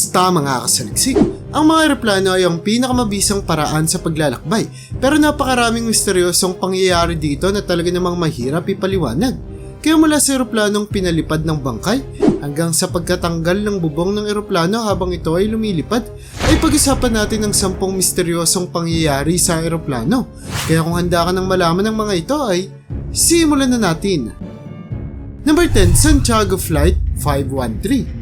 Kamusta mga kasaliksik? Ang mga eroplano ay ang pinakamabisang paraan sa paglalakbay pero napakaraming misteryosong pangyayari dito na talaga namang mahirap ipaliwanag. Kaya mula sa eroplanong pinalipad ng bangkay hanggang sa pagkatanggal ng bubong ng eroplano habang ito ay lumilipad ay pag-usapan natin ang sampung misteryosong pangyayari sa eroplano. Kaya kung handa ka ng malaman ng mga ito ay simulan na natin. Number 10, Santiago Flight 513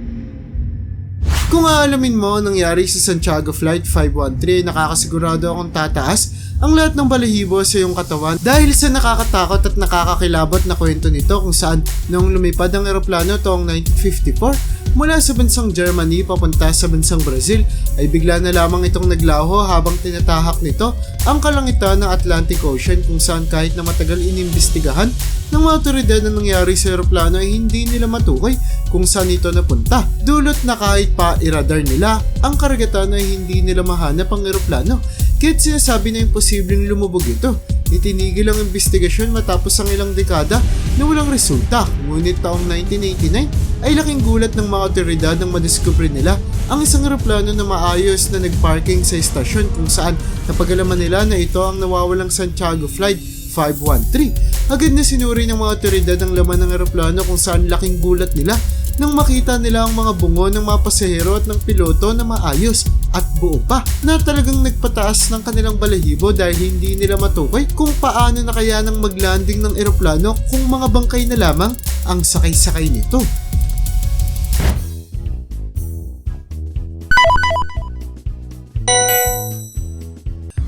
kung aalamin mo ang nangyari sa Santiago Flight 513, nakakasigurado akong tataas ang lahat ng balahibo sa iyong katawan dahil sa nakakatakot at nakakakilabot na kwento nito kung saan nung lumipad ang eroplano taong 1954 mula sa bansang Germany papunta sa bansang Brazil ay bigla na lamang itong naglaho habang tinatahak nito ang kalangitan ng Atlantic Ocean kung saan kahit na matagal inimbestigahan ng mga otoridad na nangyari sa eroplano ay hindi nila matukoy kung saan ito napunta. Dulot na kahit pa iradar nila, ang karagatan ay hindi nila mahanap ang eroplano. Kaya't sinasabi na imposibleng lumubog ito. Itinigil ang investigasyon matapos ang ilang dekada na walang resulta. Ngunit taong 1989 ay laking gulat ng mga otoridad nang madiskubre nila ang isang eroplano na maayos na nagparking sa istasyon kung saan napagalaman nila na ito ang nawawalang Santiago Flight 513. Agad na sinuri ng mga otoridad ang laman ng eroplano kung saan laking gulat nila nang makita nila ang mga bungo ng mga pasahero at ng piloto na maayos at buo pa na talagang nagpataas ng kanilang balahibo dahil hindi nila matukoy kung paano na kaya nang maglanding ng eroplano kung mga bangkay na lamang ang sakay-sakay nito.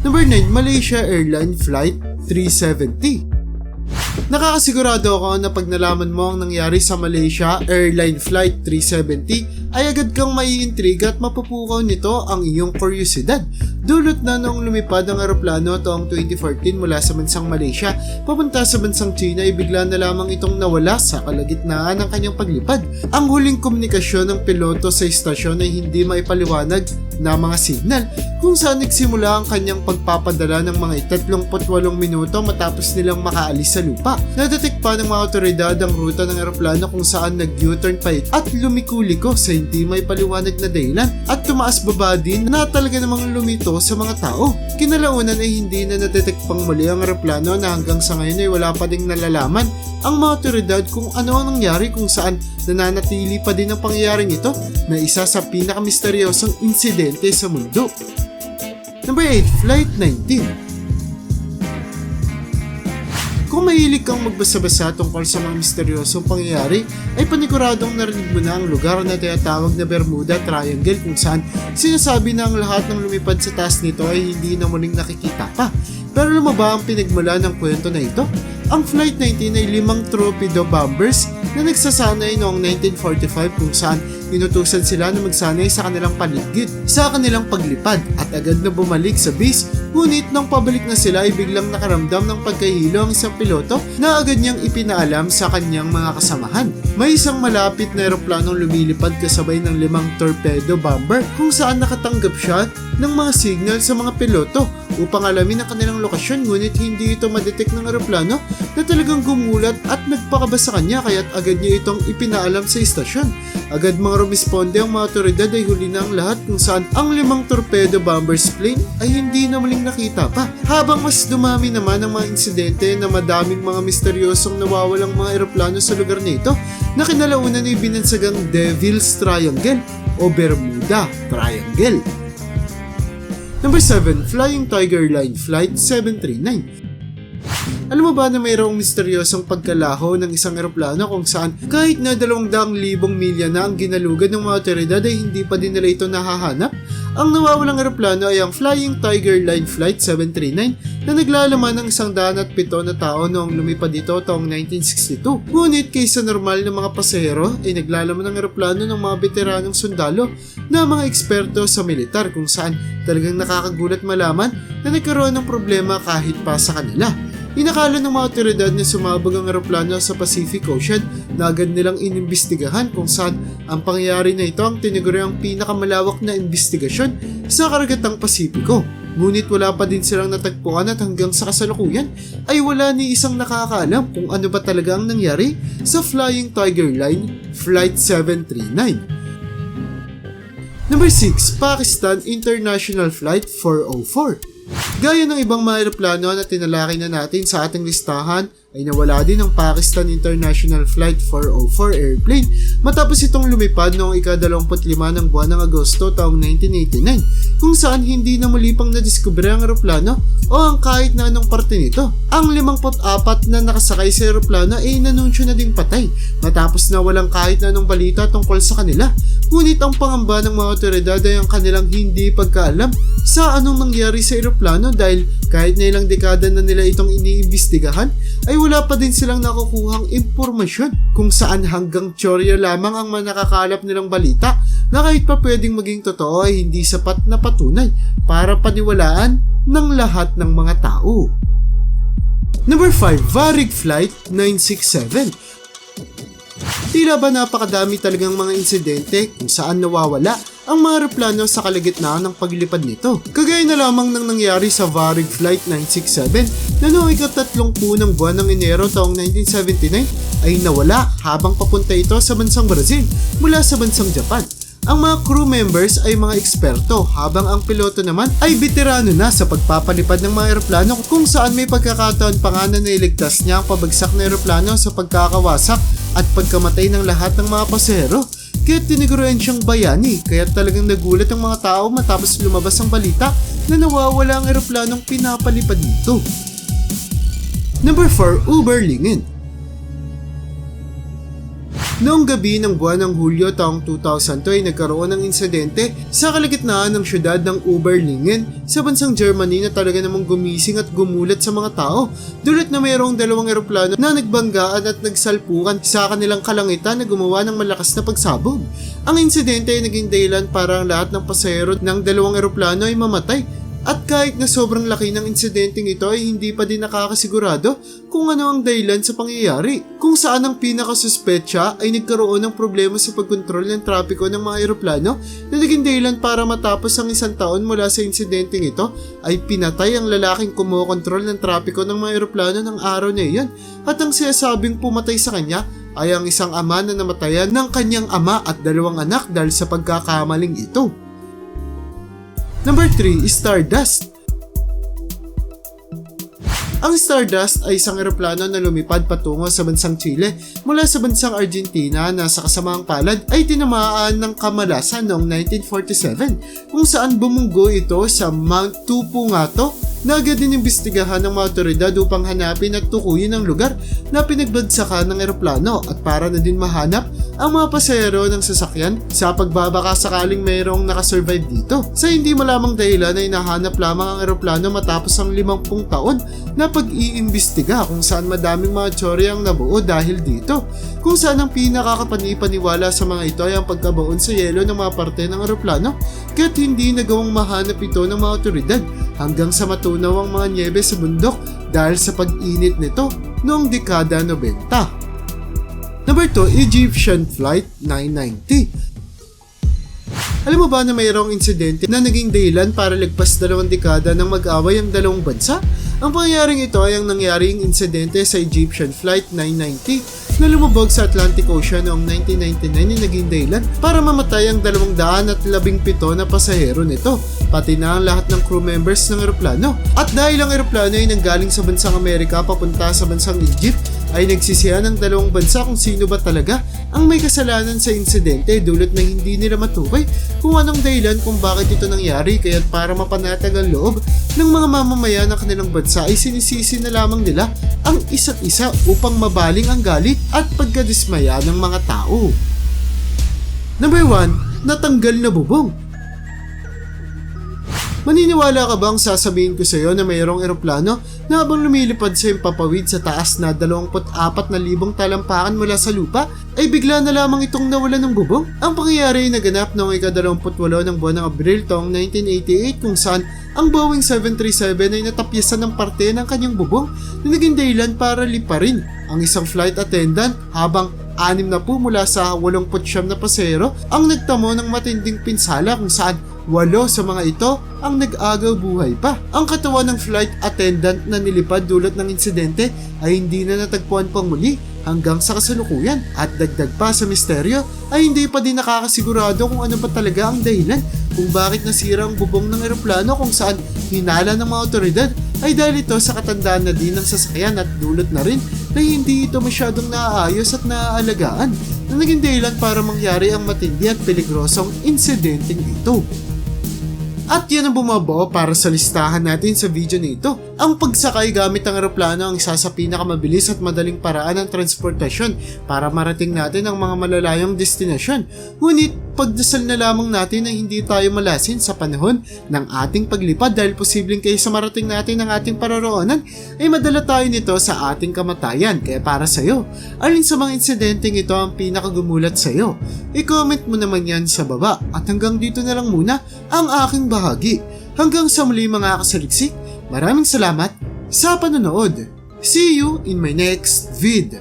Number 9, Malaysia Airline Flight 370. Nakakasigurado ako na pag nalaman mo ang nangyari sa Malaysia Airline Flight 370 ay agad kang maiintriga at mapupukaw nito ang iyong kuryosidad. Dulot na noong lumipad ang aeroplano taong 2014 mula sa bansang Malaysia papunta sa bansang China ay bigla na lamang itong nawala sa kalagitnaan ng kanyang paglipad. Ang huling komunikasyon ng piloto sa istasyon ay hindi maipaliwanag na mga signal kung saan nagsimula ang kanyang pagpapadala ng mga 38 minuto matapos nilang makaalis sa lupa. Nadetect pa ng mga otoridad ang ruta ng eroplano kung saan nag-U-turn pa ito at lumiko-liko sa hindi may paliwanag na dahilan at tumaas baba din na talaga namang lumito sa mga tao. Kinalaunan ay hindi na nadetect pang muli ang eroplano na hanggang sa ngayon ay wala pa ding nalalaman ang mga otoridad kung ano ang nangyari kung saan nananatili pa din ang pangyayaring ito na isa sa pinakamisteryosong insidente sa mundo. Number 8, Flight 19 kung mahilig kang magbasa-basa tungkol sa mga misteryosong pangyayari, ay paniguradong narinig mo na ang lugar na tinatawag na Bermuda Triangle kung saan sinasabi na ang lahat ng lumipad sa taas nito ay hindi na muling nakikita pa. Pero lumaba ang pinagmula ng kwento na ito? Ang Flight 19 ay limang torpedo bombers na nagsasanay noong 1945 kung saan inutusan sila na magsanay sa kanilang paligid sa kanilang paglipad at agad na bumalik sa base ngunit nang pabalik na sila ay biglang nakaramdam ng pagkahilo ang isang piloto na agad niyang ipinaalam sa kanyang mga kasamahan. May isang malapit na eroplanong lumilipad kasabay ng limang torpedo bomber kung saan nakatanggap siya ng mga signal sa mga piloto upang alamin ang kanilang lokasyon ngunit hindi ito madetect ng eroplano na talagang gumulat at nagpakaba sa kanya kaya't agad niya itong ipinaalam sa istasyon. Agad mga rumisponde ang mga otoridad ay huli na ang lahat kung saan ang limang torpedo bombers plane ay hindi na muling nakita pa. Habang mas dumami naman ang mga insidente na madaming mga misteryosong nawawalang mga eroplano sa lugar nito na kinalaunan ay binansagang Devil's Triangle o Bermuda Triangle. Number 7, Flying Tiger Line Flight 739. Alam mo ba na mayroong misteryosong pagkalaho ng isang eroplano kung saan kahit na 200,000 milya na ang ginalugan ng mga otoridad ay hindi pa din nila ito nahahanap? Ang nawawalang eroplano ay ang Flying Tiger Line Flight 739 na naglalaman ng isang daan at pito na tao noong lumipad ito taong 1962. Ngunit kaysa normal na mga pasahero ay naglalaman ng eroplano ng mga veteranong sundalo na mga eksperto sa militar kung saan talagang nakakagulat malaman na nagkaroon ng problema kahit pa sa kanila. Inakala ng mga otoridad na sumabog ang eroplano sa Pacific Ocean na agad nilang inimbestigahan kung saan ang pangyayari na ito ang tiniguri ang pinakamalawak na investigasyon sa karagatang Pasipiko. Ngunit wala pa din silang natagpuan at hanggang sa kasalukuyan ay wala ni isang nakakaalam kung ano ba talaga ang nangyari sa Flying Tiger Line Flight 739. Number Number 6, Pakistan International Flight 404. Gaya ng ibang mga aeroplano na tinalakay na natin sa ating listahan, ay nawala din ang Pakistan International Flight 404 airplane matapos itong lumipad noong ika-25 ng buwan ng Agosto taong 1989 kung saan hindi na muli pang nadiskubre ang aeroplano o ang kahit na anong parte nito. Ang 54 na nakasakay sa aeroplano ay nanunsyo na ding patay matapos na walang kahit na anong balita tungkol sa kanila. Ngunit ang pangamba ng mga otoridad ay ang kanilang hindi pagkaalam sa anong nangyari sa aeroplano dahil kahit na ilang dekada na nila itong iniimbestigahan ay wala pa din silang nakukuhang impormasyon kung saan hanggang teorya lamang ang manakakalap nilang balita na kahit pa pwedeng maging totoo ay hindi sapat na patunay para paniwalaan ng lahat ng mga tao. Number 5, Varig Flight 967 Tila ba napakadami talagang mga insidente kung saan nawawala ang mga aeroplano sa kalagitnaan ng paglipad nito. Kagaya na lamang ng nangyari sa Varig Flight 967 na noong ikatatlong po ng buwan ng Enero taong 1979 ay nawala habang papunta ito sa bansang Brazil mula sa bansang Japan. Ang mga crew members ay mga eksperto habang ang piloto naman ay veterano na sa pagpapalipad ng mga eroplano kung saan may pagkakataon pa nga na nailigtas niya ang pabagsak na eroplano sa pagkakawasak at pagkamatay ng lahat ng mga pasahero. Kaya tiniguruan siyang bayani kaya talagang nagulat ang mga tao matapos lumabas ang balita na nawawala ang eroplanong pinapalipad nito. Number 4, Uber Lingen Noong gabi ng buwan ng Hulyo taong 2002 ay nagkaroon ng insidente sa kalagitnaan ng syudad ng Uberlingen sa bansang Germany na talaga namang gumising at gumulat sa mga tao. Dulot na mayroong dalawang eroplano na nagbanggaan at nagsalpukan sa kanilang kalangitan na gumawa ng malakas na pagsabog. Ang insidente ay naging dahilan para ang lahat ng pasahero ng dalawang eroplano ay mamatay at kahit na sobrang laki ng insidenteng ito ay hindi pa din nakakasigurado kung ano ang dahilan sa pangyayari. Kung saan ang pinakasuspetsa ay nagkaroon ng problema sa pagkontrol ng trapiko ng mga eroplano na naging dahilan para matapos ang isang taon mula sa insidenteng ito ay pinatay ang lalaking kumokontrol ng trapiko ng mga eroplano ng araw na iyon at ang sinasabing pumatay sa kanya ay ang isang ama na namatayan ng kanyang ama at dalawang anak dahil sa pagkakamaling ito. Number 3, Stardust. Ang Stardust ay isang eroplano na lumipad patungo sa bansang Chile mula sa bansang Argentina na sa kasamaang palad ay tinamaan ng kamalasan noong 1947 kung saan bumunggo ito sa Mount Tupungato na agad din imbestigahan ng mga otoridad upang hanapin at tukuyin ang lugar na pinagbagsakan ng eroplano at para na din mahanap ang mga pasahero ng sasakyan sa pagbabaka sakaling mayroong nakasurvive dito. Sa hindi malamang dahilan ay nahanap lamang ang eroplano matapos ang 50 taon na pag-iimbestiga kung saan madaming mga tsorya ang nabuo dahil dito. Kung saan ang pinakakapanipaniwala sa mga ito ay ang pagkabaon sa yelo ng mga parte ng eroplano kaya't hindi nagawang mahanap ito ng mga otoridad hanggang sa matunaw ang mga nyebe sa bundok dahil sa pag-init nito noong dekada 90. Number 2, Egyptian Flight 990. Alam mo ba na mayroong insidente na naging dahilan para lagpas dalawang dekada ng mag-away ang dalawang bansa? Ang pangyayaring ito ay ang nangyaring insidente sa Egyptian Flight 990 na lumubog sa Atlantic Ocean noong 1999 na naging dahilan para mamatay ang 217 na pasahero nito, pati na ang lahat ng crew members ng eroplano. At dahil ang eroplano ay nanggaling sa bansang Amerika papunta sa bansang Egypt, ay nagsisiyan ng dalawang bansa kung sino ba talaga ang may kasalanan sa insidente dulot na hindi nila matukoy kung anong dahilan kung bakit ito nangyari kaya't para mapanatag ang loob ng mga mamamayan ng kanilang bansa ay sinisisi na lamang nila ang isa't isa upang mabaling ang galit at pagkadismaya ng mga tao. Number 1, natanggal na bubong. Maniniwala ka bang sasabihin ko sa iyo na mayroong eroplano na habang lumilipad sa papawid sa taas na 24,000 talampakan mula sa lupa ay bigla na lamang itong nawala ng bubong? Ang pangyayari ay naganap noong ika-28 ng buwan ng Abril taong 1988 kung saan ang Boeing 737 ay natapyasan ng parte ng kanyang bubong na naging dahilan para liparin ang isang flight attendant habang anim na po mula sa 89 na pasero ang nagtamo ng matinding pinsala kung saan walo sa mga ito ang nag-agaw buhay pa. Ang katawan ng flight attendant na nilipad dulot ng insidente ay hindi na natagpuan pang muli hanggang sa kasalukuyan at dagdag pa sa misteryo ay hindi pa din nakakasigurado kung ano ba talaga ang dahilan kung bakit nasira ang bubong ng eroplano kung saan hinala ng mga otoridad ay dahil ito sa katandaan na din ng sasakyan at dulot na rin na hindi ito masyadong naaayos at naaalagaan na naging dahilan para mangyari ang matindi at peligrosong insidenteng ito. At yan ang bumabuo para sa listahan natin sa video nito. Ang pagsakay gamit ang eroplano ang isa sa pinakamabilis at madaling paraan ng transportasyon para marating natin ang mga malalayong destinasyon. Ngunit pagdasal na lamang natin na hindi tayo malasin sa panahon ng ating paglipad dahil posibleng kaysa marating natin ang ating paroroonan ay madala tayo nito sa ating kamatayan. Kaya para sa'yo, alin sa mga insidenteng ito ang pinakagumulat sa'yo? I-comment mo naman yan sa baba at hanggang dito na lang muna ang aking bahagi. Hanggang sa muli mga kasaliksik, maraming salamat sa panonood. See you in my next vid.